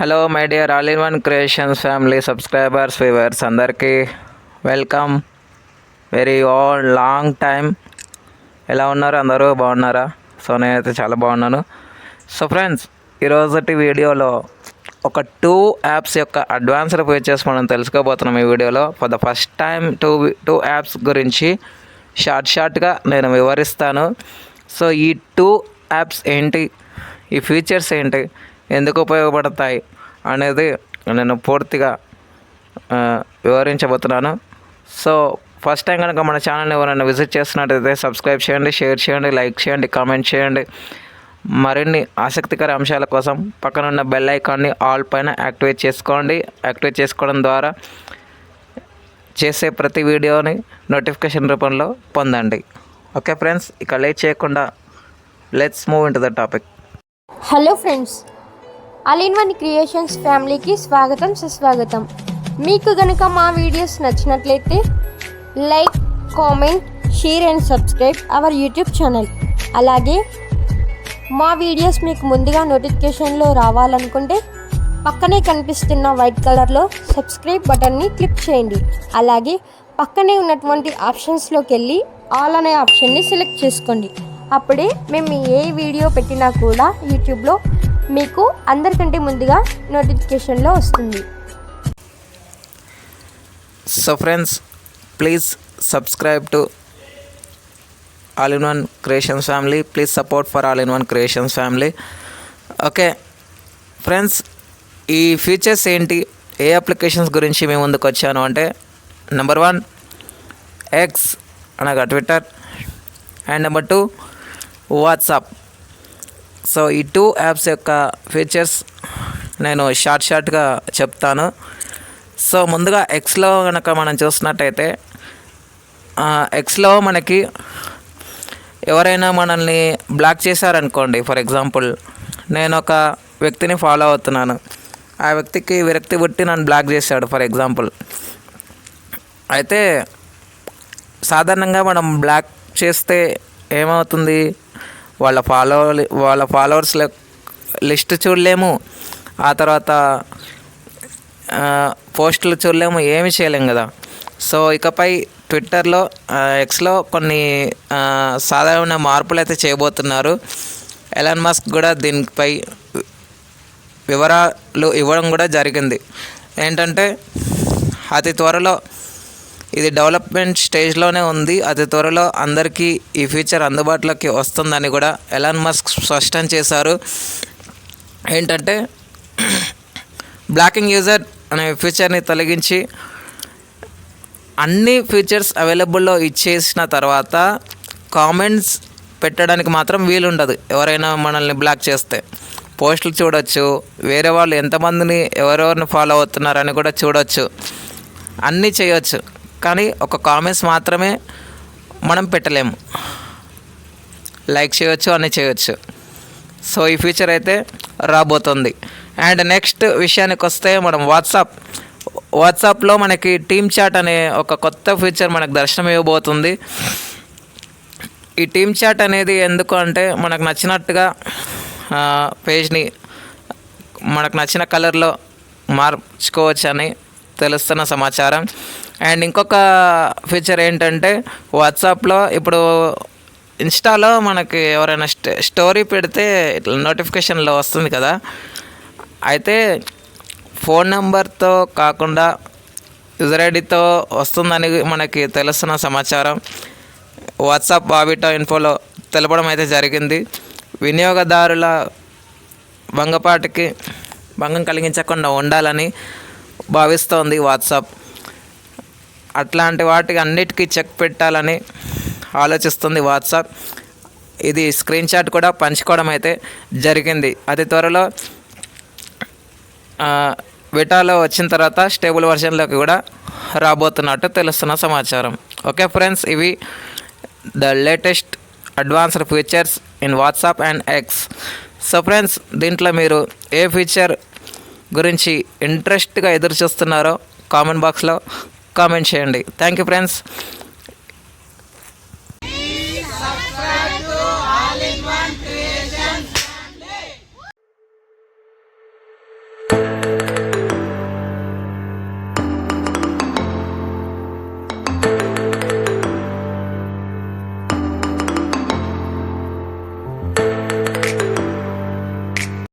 Hello my dear all in one creations family subscribers viewers అందరికీ welcome very all long time ఎలా ఉన్నారు? అందరూ బాగున్నారా? సో నేనైతే చాలా బాగున్నాను. సో ఫ్రెండ్స్ ఈరోజుటి వీడియోలో ఒక టూ యాప్స్ యొక్క అడ్వాన్స్డ్ ఫీచర్స్ మనం తెలుసుకోబోతున్నాం ఈ వీడియోలో. For the first time two two apps గురించి షార్ట్ షార్ట్గా నేను వివరిస్తాను. సో ఈ టూ యాప్స్ ఏంటి? ఈ ఫీచర్స్ ఏంటి? ఎందుకు ఉపయోగపడతాయి అనేది నేను పూర్తిగా వివరించబోతున్నాను. సో ఫస్ట్ టైం కనుక మన ఛానల్ని ఎవరైనా విజిట్ చేస్తున్నట్టయితే సబ్స్క్రైబ్ చేయండి షేర్ చేయండి లైక్ చేయండి కామెంట్ చేయండి. మరిన్ని ఆసక్తికర అంశాల కోసం పక్కనున్న బెల్ ఐకాన్ని ఆల్ పైన యాక్టివేట్ చేసుకోండి. యాక్టివేట్ చేసుకోవడం ద్వారా చేసే ప్రతి వీడియోని నోటిఫికేషన్ రూపంలో పొందండి. ఓకే ఫ్రెండ్స్ ఇక లేట్ చేయకుండా let's move in to the topic hello friends all in one creations ఫ్యామిలీకి స్వాగతం సుస్వాగతం. మీకు గనుక మా వీడియోస్ నచ్చినట్లయితే like comment share and subscribe our YouTube channel. అలాగే మా వీడియోస్ మీకు ముందుగా నోటిఫికేషన్లో రావాలనుకుంటే పక్కనే కనిపిస్తున్న వైట్ కలర్లో సబ్స్క్రైబ్ బటన్ని క్లిక్ చేయండి. అలాగే పక్కనే ఉన్నటువంటి ఆప్షన్స్లోకి వెళ్ళి ఆల్ అనే ఆప్షన్ని సెలెక్ట్ చేసుకోండి. అప్పుడే మేము ఏ వీడియో పెట్టినా కూడా యూట్యూబ్లో మీకు అందరికంటే ముందుగా నోటిఫికేషన్లో వస్తుంది. So friends please subscribe to all in one creations family please support for all in one creations family okay friends ఈ ఫీచర్స్ ఏంటి? ఏ అప్లికేషన్స్ గురించి మేము ముందుకు వచ్చాను అంటే నెంబర్ వన్ ఎక్స్ అనగా Twitter and number two WhatsApp so ఈ టూ యాప్స్ యొక్క ఫీచర్స్ నేను షార్ట్ షార్ట్గా చెప్తాను. సో ముందుగా ఎక్స్లో కనుక మనం చూసినట్టయితే ఎక్స్లో మనకి ఎవరైనా మనల్ని బ్లాక్ చేశారనుకోండి ఫర్ ఎగ్జాంపుల్ నేను ఒక వ్యక్తిని ఫాలో అవుతున్నాను. ఆ వ్యక్తికి విరక్తి పుట్టి నన్ను బ్లాక్ చేశాడు ఫర్ ఎగ్జాంపుల్. అయితే సాధారణంగా మనం బ్లాక్ చేస్తే ఏమవుతుంది? వాళ్ళ ఫాలో వాళ్ళ ఫాలోవర్స్ లిస్ట్ చూడలేము. ఆ తర్వాత పోస్టులు చూడలేము ఏమి చేయలేము కదా. సో ఇకపై ట్విట్టర్లో ఎక్స్లో కొన్ని సాధారణ మార్పులు అయితే చేయబోతున్నారు. ఎలాన్ మస్క్ కూడా దీనిపై వివరాలు ఇవ్వడం కూడా జరిగింది. ఏంటంటే అతి త్వరలో ఇది డెవలప్మెంట్ స్టేజ్లోనే ఉంది. అతి త్వరలో అందరికీ ఈ ఫీచర్ అందుబాటులోకి వస్తుందని కూడా ఎలాన్ మస్క్ స్పష్టం చేశారు. ఏంటంటే బ్లాకింగ్ యూజర్ అనే ఫీచర్ని తొలగించి అన్ని ఫీచర్స్ అవైలబుల్లో ఇచ్చేసిన తర్వాత కామెంట్స్ పెట్టడానికి మాత్రం వీలుండదు. ఎవరైనా మనల్ని బ్లాక్ చేస్తే పోస్టులు చూడొచ్చు. వేరే వాళ్ళు ఎంతమందిని ఎవరెవరిని ఫాలో అవుతున్నారని కూడా చూడొచ్చు. అన్నీ చేయొచ్చు. కానీ ఒక కామెంట్స్ మాత్రమే మనం పెట్టలేము. లైక్ చేయొచ్చు అని చేయొచ్చు. సో ఈ ఫీచర్ అయితే రాబోతుంది. అండ్ నెక్స్ట్ విషయానికి వస్తే మనం వాట్సాప్. వాట్సాప్లో మనకి టీమ్ చాట్ అనే ఒక కొత్త ఫీచర్ మనకు దర్శనం ఇవ్వబోతుంది. ఈ టీమ్ చాట్ అనేది ఎందుకు అంటే మనకు నచ్చినట్టుగా పేజ్ని మనకు నచ్చిన కలర్లో మార్చుకోవచ్చు అని తెలుస్తున్న సమాచారం. అండ్ ఇంకొక ఫీచర్ ఏంటంటే వాట్సాప్లో ఇప్పుడు ఇన్స్టాలో మనకి ఎవరైనా స్టోరీ పెడితే ఇట్లా నోటిఫికేషన్లో వస్తుంది కదా. అయితే ఫోన్ నెంబర్తో కాకుండా యూజర్ ఐడితో వస్తుందని మనకి తెలుస్తున్న సమాచారం. వాట్సాప్ బాబిటో ఇన్ఫోలో తెలపడం అయితే జరిగింది. వినియోగదారుల భంగపాటికి భంగం కలిగించకుండా ఉండాలని భావిస్తోంది వాట్సాప్ అట్లాంటి వాటికి అన్నిటికీ చెక్ పెట్టాలని ఆలోచిస్తుంది వాట్సాప్. ఇది స్క్రీన్ షాట్ కూడా పంచుకోవడం అయితే జరిగింది. అతి త్వరలో విటాలో వచ్చిన తర్వాత స్టేబుల్ వర్షన్లోకి కూడా రాబోతున్నట్టు తెలుస్తున్న సమాచారం. ఓకే ఫ్రెండ్స్ ఇవి the latest advanced features in WhatsApp and X so friends దీంట్లో మీరు ఏ ఫీచర్ గురించి ఇంట్రెస్ట్గా ఎదురు చూస్తున్నారో కామెంట్ బాక్స్లో కామెంట్ చేయండి. Thank you friends